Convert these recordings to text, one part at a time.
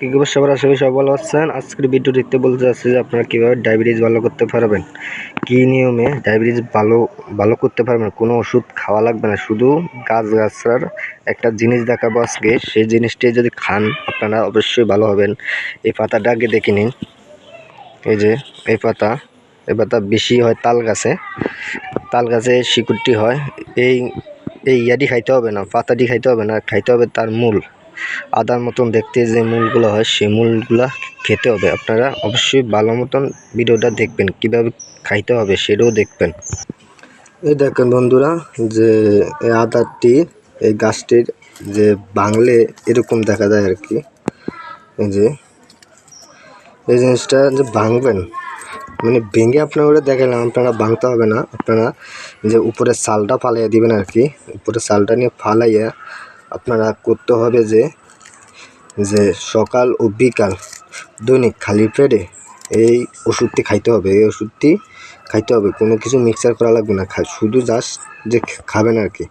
কি খবর? সবার আশা করি সবাই ভালো আছেন। আজকের ভিডিও দেখতে বলতে চাচ্ছি যে আপনারা কীভাবে ডায়াবেটিস ভালো করতে পারবেন? কী নিয়মে ডায়াবেটিস ভালো ভালো করতে পারবেন? কোনো ওষুধ খাওয়া লাগবে না। শুধু গাছ গাছার একটা জিনিস দেখাবো আজকে। সেই জিনিসটি যদি খান, আপনারা অবশ্যই ভালো হবেন। এই পাতাটা আগে দেখে নিন। এই যে, এই পাতা এই পাতা বেশি হয় তাল গাছে। তাল গাছে শিকড়টি হয়। এই এই ইয়াটি খাইতে হবে না, পাতাটি খাইতে হবে না, খাইতে হবে তার মূল। আদার মতন দেখতে যে মূলগুলো হয়, সেই মূলগুলা খেতে হবে। আপনারা অবশ্যই ভালো মতন ভিডিওটা দেখবেন, কীভাবে খাইতে হবে সেটাও দেখবেন। এই দেখেন বন্ধুরা, যে এই আদারটি, এই গাছটির যে বাংলে এরকম দেখা যায় আর কি। যে, এই জিনিসটা যে ভাঙবেন মানে ভেঙে আপনার ওটা দেখালাম আপনারা ভাঙতে হবে না। আপনারা যে উপরের সালটা ফালাইয়া দিবেন আর কি উপরের সালটা নিয়ে ফালাইয়া আপনারা করতে হবে যে যে সকাল ও বিকাল দৈনিক খালি পেটে এই ওষুধটি খাইতে হবে। এই ওষুধটি খাইতে হবে। কোনো কিছু মিক্সার করা লাগবে না। শুধু জাস্ট যে খাবেন আর কি।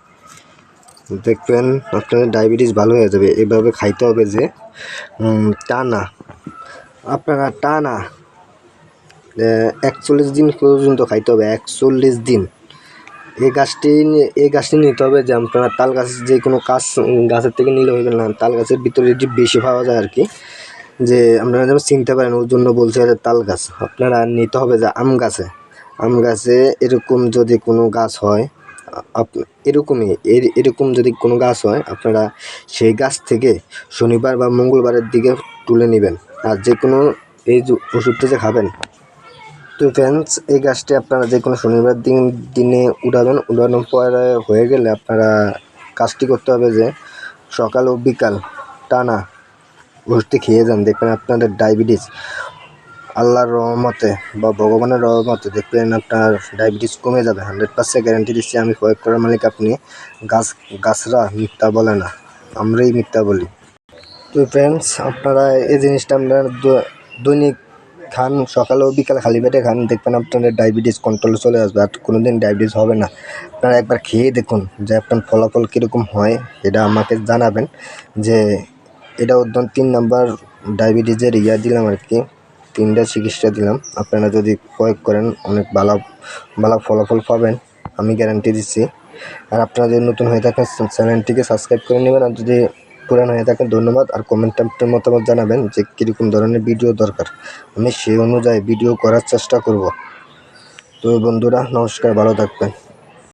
দেখবেন আপনার ডায়াবেটিস ভালো হয়ে যাবে। এভাবে খাইতে হবে যে টানা। আপনারা টানা একচল্লিশ দিন পর্যন্ত খাইতে হবে। একচল্লিশ দিন। এই গাছটি এই গাছটি নিতে হবে যে আপনারা তাল গাছ যে কোনো গাছ গাছের থেকে নিলে হইবে না। তাল গাছের ভিতরে এটি বেশি পাওয়া যায় আর কি। যে আপনারা যেমন চিনতে পারেন, ওর জন্য বলছে যে তাল গাছ। আপনারা নিতে হবে যে আম গাছে। আম গাছে এরকম যদি কোনো গাছ হয় এরকমই এরকম যদি কোনো গাছ হয়, আপনারা সেই গাছ থেকে শনিবার বা মঙ্গলবারের দিকে তুলে নেবেন। আর যে কোনো এই ওষুধটা যে খাবেন তো ফ্রেন্ডস এই গাছটি আপনারা যে কোনো শনিবার দিন, দিনে উড়াবেন উড়ানোর পরে হয়ে গেলে আপনারা কাজটি করতে হবে যে সকাল ও বিকাল টানা ওষুধটি খেয়ে যান। দেখবেন আপনাদের ডায়াবেটিস আল্লাহর রহমতে বা ভগবানের রহমতে দেখবেন আপনার ডায়াবেটিস কমে যাবে। হান্ড্রেড পার্সেন্ট গ্যারান্টি দিচ্ছি আমি, কয়েক করার মালিক আপনি। গাছ, গাছরা মিথ্যা বলে না। আমরাই মিথ্যা বলি। তো ফ্রেন্ডস আপনারা এই জিনিসটা আপনার দৈনিক খান সকালে ও বিকালে খালি পেটে খান, দেখবেন আপনাদের ডায়াবেটিস কন্ট্রোলে চলে আসবে, আর কোনো দিন ডায়াবেটিস হবে না। আপনারা একবার খেয়ে দেখুন যে আপনার ফলাফল কীরকম হয়, এটা আমাকে জানাবেন যে এটা উদ্যম তিন নাম্বার ডায়াবেটিসের ইয়া দিলাম আর কি, তিনটা চিকিৎসা দিলাম। আপনারা যদি প্রয়োগ করেন, অনেক ভালো ভালো ফলাফল পাবেন, আমি গ্যারান্টি দিচ্ছি। আর আপনারা যদি নতুন হয়ে থাকেন, চ্যানেলটিকে সাবস্ক্রাইব করে নেবেন, আর যদি পুরানো হয়ে থাকেন ধন্যবাদ। আর কমেন্ট কমেন্টে মতামত জানাবেন যে কীরকম ধরনের ভিডিও দরকার। আমি সেই অনুযায়ী ভিডিও করার চেষ্টা করব। তো বন্ধুরা, নমস্কার, ভালো থাকবেন।